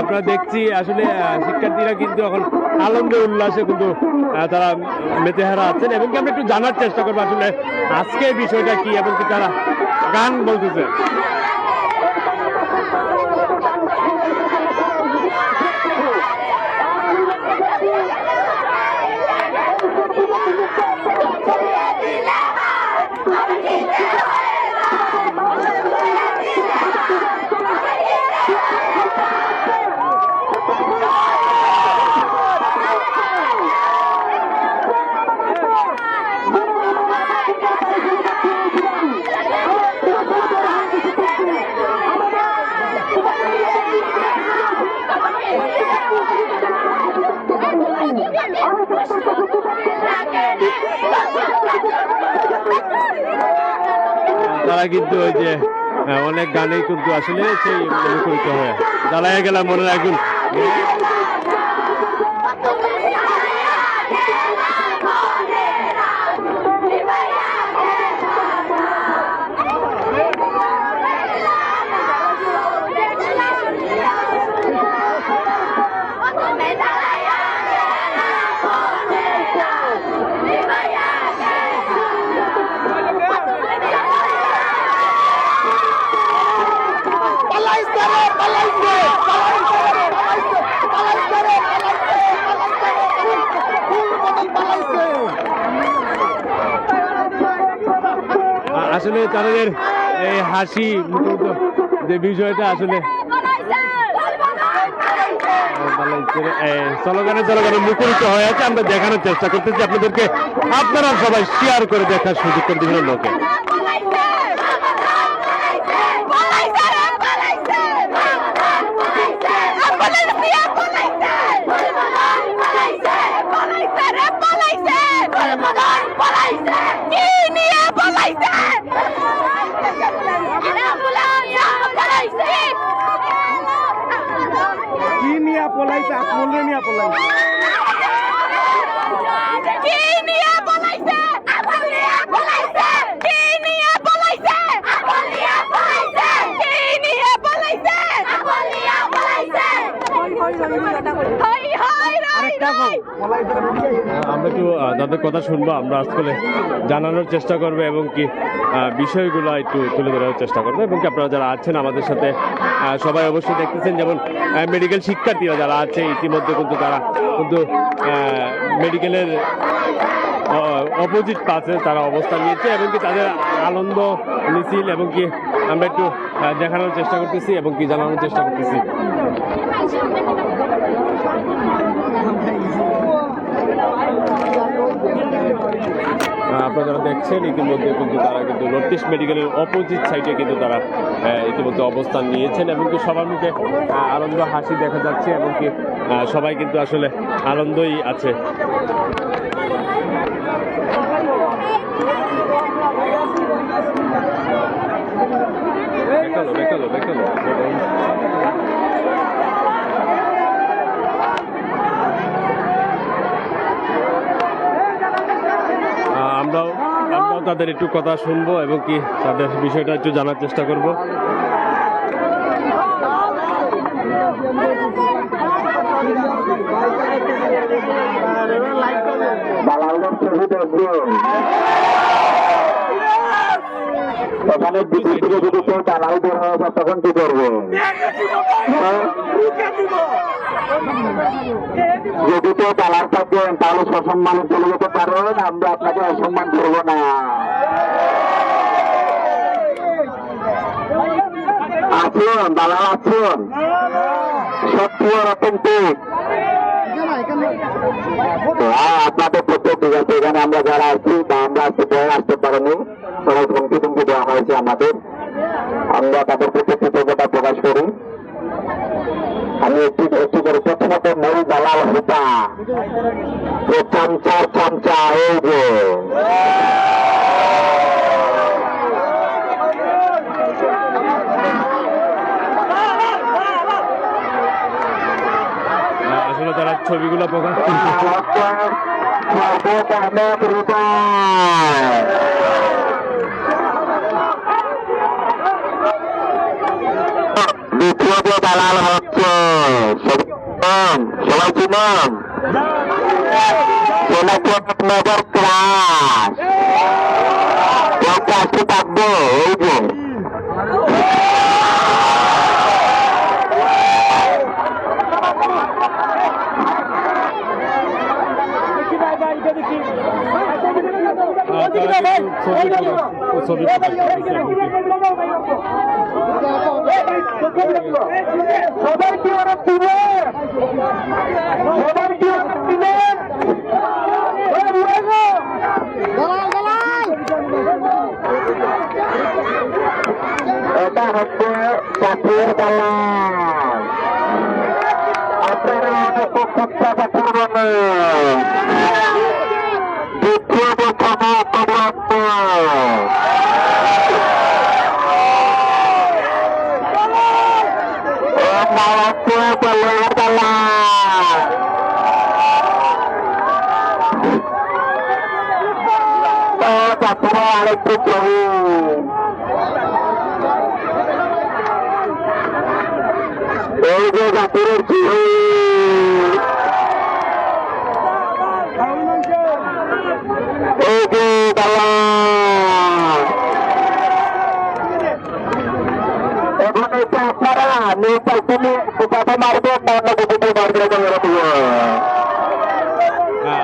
আপনারা দেখছি আসলে শিক্ষার্থীরা কিন্তু এখন আনন্দ উল্লাসে কিন্তু তারা মেতেহারা আছেন এবং কি আমরা একটু জানার চেষ্টা করব আসলে আজকে বিষয়টা কি এবং কি তারা গান বলতেছে। তারা কিন্তু ওই যে অনেক গানেই কিন্তু আসলে সেই মুখরিত হয়ে। জ্বালাইয়া গেলাম মনে রাখুন আসলে তাদের এই হাসি যে বিষয়টা আসলে চলগানে চলগানে মুখরিত হয়ে আছে। আমরা দেখানোর চেষ্টা করতেছি আপনাদেরকে। আপনারা সবাই শেয়ার করে দেখার সুযোগ করে দিবেন লোকে কি নিয়ে পলাইছে আপনলে নিয়ে পলাইছে কি নিয়ে পলাইছে আপন নিয়ে পলাইছে কি নিয়ে পলাইছে আপন নিয়ে পলাইছে কি নিয়ে পলাইছে আপন নিয়ে পলাইছে হই কও পলাইছে আমরা একটু আহ, তাদের কথা শুনব আমরা আজকে জানানোর চেষ্টা করব এবং কি বিষয়গুলো একটু তুলে ধরার চেষ্টা করব। এবং কি আপনারা যারা আছেন আমাদের সাথে সবাই অবশ্যই দেখতেছেন যেমন মেডিকেল শিক্ষার্থীরা যারা আছে, ইতিমধ্যে কিন্তু তারা কিন্তু মেডিকেলের অপোজিট পাশে তারা অবস্থান নিয়েছে এবং কি তাদের আনন্দ মিছিল এবং কি আমরা একটু দেখানোর চেষ্টা করতেছি এবং কি জানানোর চেষ্টা করতেছি। আপনারা যারা দেখছেন, ইতিমধ্যে কিন্তু তারা কিন্তু নর্থ মেডিকেলের অপোজিট সাইডে কিন্তু তারা ইতিমধ্যে অবস্থান নিয়েছেন এবং কি সবার মুখে আনন্দ, হাসি দেখা যাচ্ছে এবং কি সবাই কিন্তু আসলে আনন্দই আছে। তাদের একটু কথা শুনব এবং কি তাদের বিষয়টা একটু জানার চেষ্টা করব বিক্রি যদি কেউ দালাল বের হয়ে তখন কি করব হ্যাঁ? যদি কেউ দালাল থাকেন, তাহলে সসম্মানে চলে যেতে পারেন, আমরা আপনাকে অসম্মান করব না। আসুন দালাল আসুন। সত্যি অথেন্টিক হ্যাঁ আপনাদের পক্ষে ঠিক আছে, এখানে আমরা যারা আছি বা আমরা আজকে বয়ে আসতে পারিনি। সবাই ধমকি ধমকি দেওয়া হয়েছে আমাদের। আমরা তাদের প্রতি কৃতজ্ঞতা প্রকাশ করি। আমি একটি একটি করে প্রথমত মূল দালাল হতা। যে চামচা চামচা এই যে। আসলে তারা ছবিগুলো প্রকাশ দ্বিতীয় যে দালাল সবাই চিনেন সোনাকে আপনাদের ক্লাস এই ক্লাসটি থাকবে এই যে আহ, তারা কিন্তু ছবি সবাইকে অনেক দিবেন সবাইকে এটা আপনারা নিউটাল তুমি কোথাতে মারবেন না অন্য কোথাতে মারবেন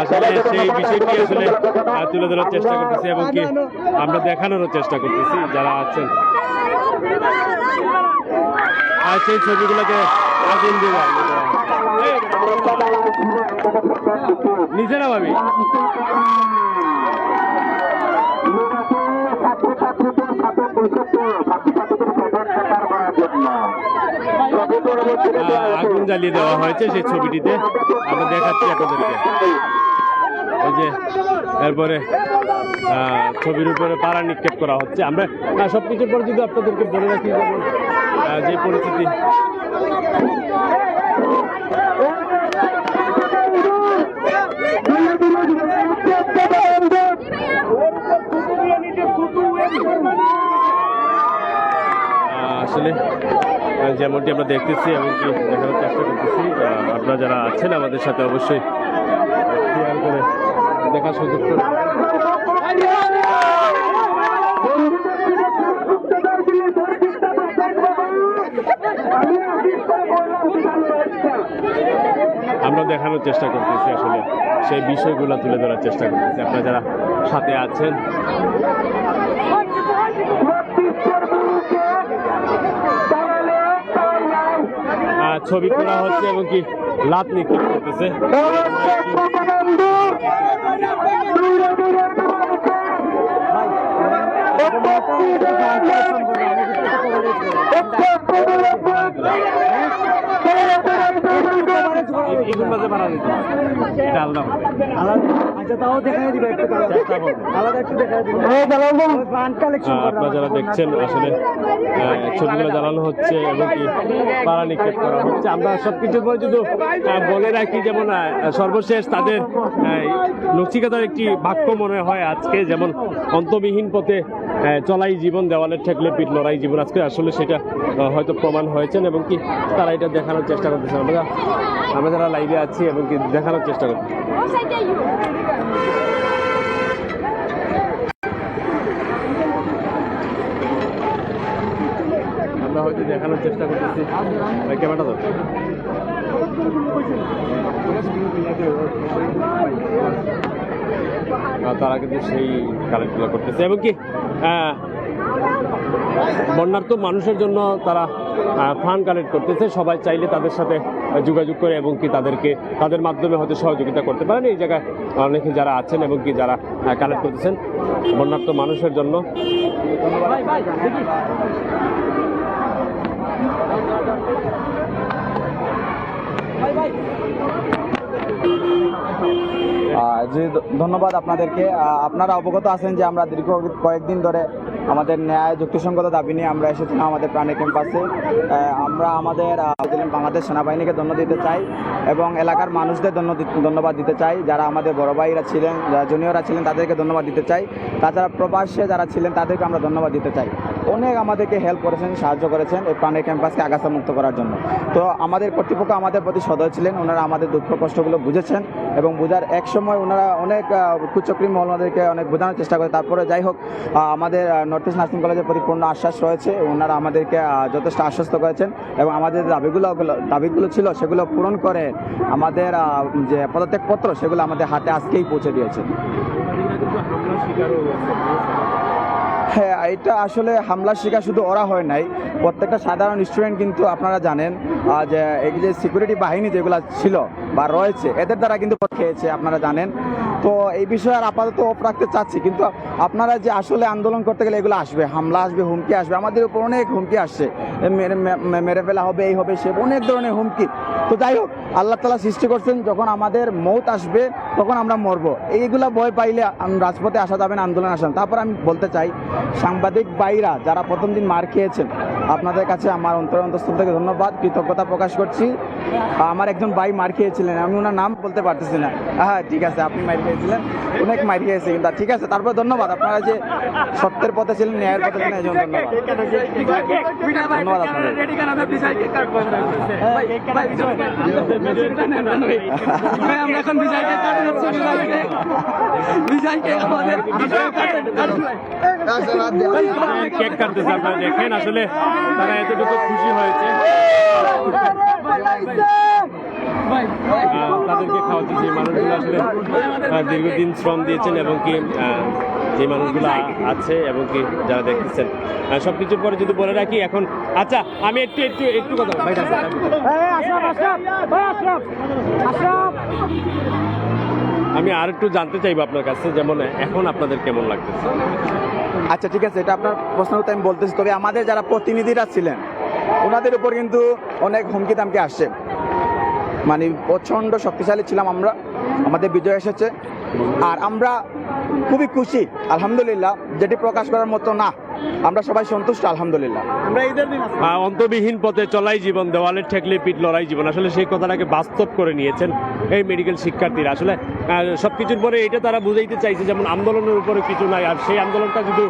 আসলে সেই বিষয়টি আসলে তুলে ধরার চেষ্টা করতেছি এবং কি আমরা দেখানোরও চেষ্টা করতেছি যারা আছেন। আর সেই ছবিগুলোকে আগুন দিয়ে নিচে না ভাবি ছাত্রছাত্রীদের সাথে বসেছে ছাত্রছাত্রীদের আগুন জ্বালিয়ে দেওয়া হয়েছে সেই ছবিটিতে। আমরা দেখাচ্ছি আপনাদেরকে। ওই যে, এরপরে ছবির উপরে পাড়া নিক্ষেপ করা হচ্ছে। আমরা সব কিছুর পরে যদি আপনাদেরকে বলে রাখি যেমন যে পরিস্থিতি আসলে যেমনটি আমরা দেখতেছি এমনকি দেখানোর চেষ্টা করতেছি আপনারা যারা আছেন আমাদের সাথে অবশ্যই শেয়ার করে দেখার সুযোগ আমরা দেখানোর চেষ্টা করতেছি আসলে, সেই বিষয়গুলো তুলে ধরার চেষ্টা করতেছি। আপনারা যারা সাথে আছেন ছবি তোলা হচ্ছে এবং কি লাত নিক্ষেপ করতেছে। এই- এই দিতে হবে। এটা আলাদা। আচ্ছা তাও দেখাই দিবে একটু চেষ্টা করব। আলাদা একটু দেখাই দিবে ফান্ড কালেকশন আপনারা যারা দেখছেন আসলে আহ, ছবিগুলো জ্বালানো হচ্ছে এবং কি পাড়া নিক্ষেপ করা হচ্ছে আমরা পরে যদি আহ, বলে রাখি যেমন সর্বশেষ তাদের নচিকাতার একটি বাক্য মনে হয় আজকে যেমন অন্তবিহীন পথে চলাই জীবন, দেওয়ালের ঠেকলে পিঠ লড়াই জীবন। আজকে আসলে সেটা হয়তো প্রমাণ হয়েছেন এবং কি তারা এটা দেখানোর চেষ্টা করতেছেন আমরা আমরা যারা লাইভে আছি, এবং কি দেখানোর চেষ্টা করছি আমরা হয়তো দেখানোর চেষ্টা করতেছি। ক্যামেরাটা তারা কিন্তু সেই কালেক্টগুলো করতেছে। এবং কি বন্যার্থ মানুষের জন্য তারা ফান্ড কালেক্ট করতেছে। সবাই চাইলে তাদের সাথে যোগাযোগ করে এবং কি তাদেরকে, তাদের মাধ্যমে হয়তো সহযোগিতা করতে পারেন। এই জায়গায় অনেকে যারা আছেন এবং কি যারা কালেক্ট করতেছেন বন্যার্থ মানুষের জন্য। ধন্যবাদ আপনাদেরকে। আপনারা অবগত আছেন যে আমরা দীর্ঘ কয়েকদিন ধরে আমাদের ন্যায় যুক্তিসঙ্গত দাবি নিয়ে আমরা এসেছিলাম আমাদের প্রাণী ক্যাম্পাসে। আমরা আমাদের বাংলাদেশ সেনাবাহিনীকে ধন্য দিতে চাই এবং এলাকার মানুষদের ধন্য ধন্যবাদ দিতে চাই। যারা আমাদের বড় ভাইরা ছিলেন, যারা জুনিয়ররা ছিলেন, তাদেরকে ধন্যবাদ দিতে চাই। তাছাড়া প্রবাসে যারা ছিলেন, তাদেরকে আমরা ধন্যবাদ দিতে চাই। অনেক আমাদেরকে হেল্প করেছেন, সাহায্য করেছেন এই প্রাণের ক্যাম্পাসকে আগাছা মুক্ত করার জন্য। তো আমাদের কর্তৃপক্ষ আমাদের প্রতি সদয় ছিলেন, ওনারা আমাদের দুঃখ কষ্টগুলো বুঝেছেন এবং বোঝার এক সময় ওনারা অনেক কুচক্রী মহল আমাদেরকে অনেক বোঝানোর চেষ্টা করে। তারপরে যাই হোক আমাদের নর্থ ইস্ট নার্সিং কলেজের প্রতি পূর্ণ আশ্বাস রয়েছে। ওনারা আমাদেরকে যথেষ্ট আশ্বস্ত করেছেন এবং আমাদের দাবিগুলো দাবিগুলো ছিল সেগুলো পূরণ করে আমাদের যে পদত্যাগপত্র সেগুলো আমাদের হাতে আজকেই পৌঁছে দিয়েছে। হ্যাঁ এটা আসলে হামলার শিকার শুধু ওরা হয় নাই। প্রত্যেকটা সাধারণ স্টুডেন্ট কিন্তু আপনারা জানেন যে এই যে সিকিউরিটি বাহিনী যেগুলো ছিল বা রয়েছে, এদের দ্বারা কিন্তু খেয়েছে, আপনারা জানেন। তো এই বিষয়ে আর আপাতত অফ রাখতে চাচ্ছি, কিন্তু আপনারা যে আসলে আন্দোলন করতে গেলে এগুলো আসবে, হামলা আসবে, হুমকি আসবে, আমাদের উপর অনেক হুমকি আসছে। মেরে ফেলা হবে, এই হবে, সে অনেক ধরনের হুমকি। তো যাই হোক, আল্লাহ তালা সৃষ্টি করছেন, যখন আমাদের মৌত আসবে, তখন আমরা মরবো। এইগুলা ভয় পাইলে রাজপথে আসা যাবে না, আন্দোলন আসান তারপর আমি বলতে চাই, সাংবাদিক বাইরা যারা প্রথম দিন মার খেয়েছেন আপনাদের কাছে আমার অন্তর অন্তঃস্থল থেকে ধন্যবাদ কৃতজ্ঞতা প্রকাশ করছি। আমার একজন ভাই মার খেয়েছিলেন আমি ওনার নাম বলতে পারতেছি না। হ্যাঁ ঠিক আছে আপনি মার খেয়েছিলেন অনেক মার খেয়েছে কিন্তু ঠিক আছে তারপর ধন্যবাদ আপনারা যে সত্যের পথে ছিলেন ন্যায়ের পথে ছিলেন এই জন্য ধন্যবাদ। ধন্যবাদ আপনাদের। কেক কাটতেছে আপনারা দেখেন আসলে তারা এতটুকু খুশি হয়েছে। তাদেরকে খাওয়াতে যে মানুষগুলো আসলে দীর্ঘদিন শ্রম দিয়েছেন এবং কি যে মানুষগুলো আছে এবং কি যারা দেখতেছেন। আহ, সবকিছুর পরে যদি বলে রাখি এখন আচ্ছা আমি একটু একটু একটু কথা। আমি আর একটু জানতে চাইব আপনার কাছে, যেমন এখন আপনাদের কেমন লাগতেছে? আচ্ছা ঠিক আছে, এটা আপনার প্রশ্ন আমি বলতেছি। তবে আমাদের যারা প্রতিনিধিরা ছিলেন, ওনাদের উপর কিন্তু অনেক হুমকি দামকে আসছে। মানে প্রচণ্ড শক্তিশালী ছিলাম আমরা, আমাদের বিজয় এসেছে। আর আমরা খুবই খুশি, আলহামদুলিল্লাহ, যেটি প্রকাশ করার মতো না। আমরা সবাই সন্তুষ্ট আলহামদুলিল্লাহ। আহ, অন্তবিহীন পথে চলাই জীবন দেওয়ালে ঠেকলে পিঠ লড়াই জীবন। আসলে সেই কথাটাকে বাস্তব করে নিয়েছেন এই মেডিকেল শিক্ষার্থীরা। আসলে সব কিছুর পরে এটা তারা বুঝাইতে চাইছে যেমন আন্দোলনের উপরে কিছু নাই আর সেই আন্দোলনটা যদি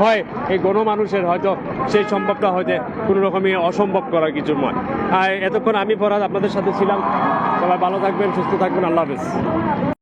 হয় এই গণমানুষের হয়তো সেই সম্ভবটা হয়তো কোনো রকমই অসম্ভব করার কিছু নয়। আর এতক্ষণ আমি ফরাজ আপনাদের সাথে ছিলাম। সবাই ভালো থাকবেন সুস্থ থাকবেন আল্লাহ হাফেজ।